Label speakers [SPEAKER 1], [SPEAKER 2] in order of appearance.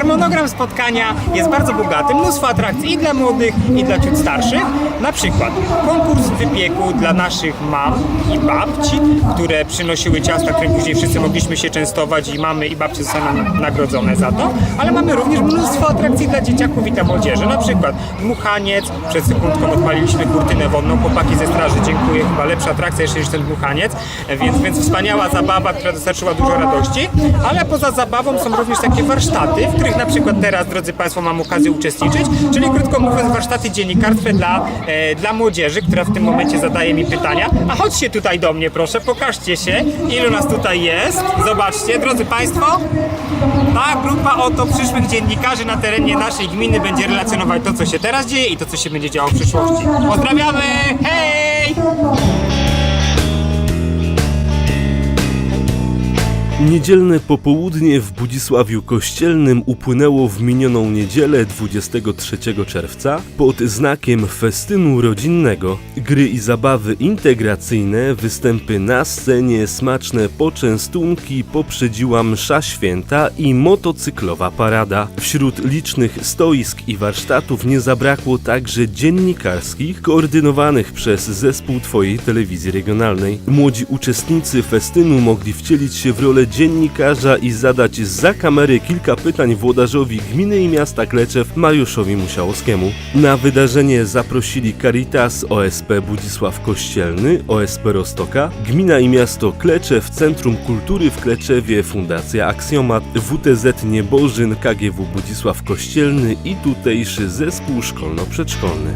[SPEAKER 1] Program spotkania jest bardzo bogaty, mnóstwo atrakcji i dla młodych, i dla ciut starszych. Na przykład konkurs wypieku dla naszych mam i babci, które przynosiły ciasta, którym później wszyscy mogliśmy się częstować i mamy i babcie zostaną nagrodzone za to. Ale mamy również mnóstwo atrakcji dla dzieciaków i dla młodzieży. Na przykład dmuchaniec, przed sekundką odpaliliśmy kurtynę wodną, chłopaki ze straży, dziękuję, chyba lepsza atrakcja jeszcze niż ten dmuchaniec, więc, więc wspaniała zabawa, która dostarczyła dużo radości, ale poza zabawą są również takie warsztaty, w których na przykład teraz, drodzy Państwo, mam okazję uczestniczyć, czyli krótko mówiąc warsztaty dziennikarstwa dla, e, dla młodzieży, która w tym momencie zadaje mi pytania. A chodźcie tutaj do mnie proszę, pokażcie się, ilu nas tutaj jest. Zobaczcie, drodzy Państwo, ta grupa oto przyszłych dziennikarzy na terenie naszej gminy będzie relacjonować to, co się teraz dzieje i to, co się będzie działo w przyszłości. Pozdrawiamy! Hej!
[SPEAKER 2] Niedzielne popołudnie w Budzisławiu Kościelnym upłynęło w minioną niedzielę 23 czerwca pod znakiem festynu rodzinnego. Gry i zabawy integracyjne, występy na scenie, smaczne poczęstunki poprzedziła msza święta i motocyklowa parada. Wśród licznych stoisk i warsztatów nie zabrakło także dziennikarskich, koordynowanych przez zespół Twojej telewizji regionalnej. Młodzi uczestnicy festynu mogli wcielić się w rolę dziennikarza i zadać za kamery kilka pytań włodarzowi gminy i miasta Kleczew Mariuszowi Musiałowskiemu. Na wydarzenie zaprosili Caritas, OSP Budzisław Kościelny, OSP Rostoka, Gmina i Miasto Kleczew, Centrum Kultury w Kleczewie, Fundacja Aksjomat, WTZ Niebożyn, KGW Budzisław Kościelny i tutejszy zespół szkolno-przedszkolny.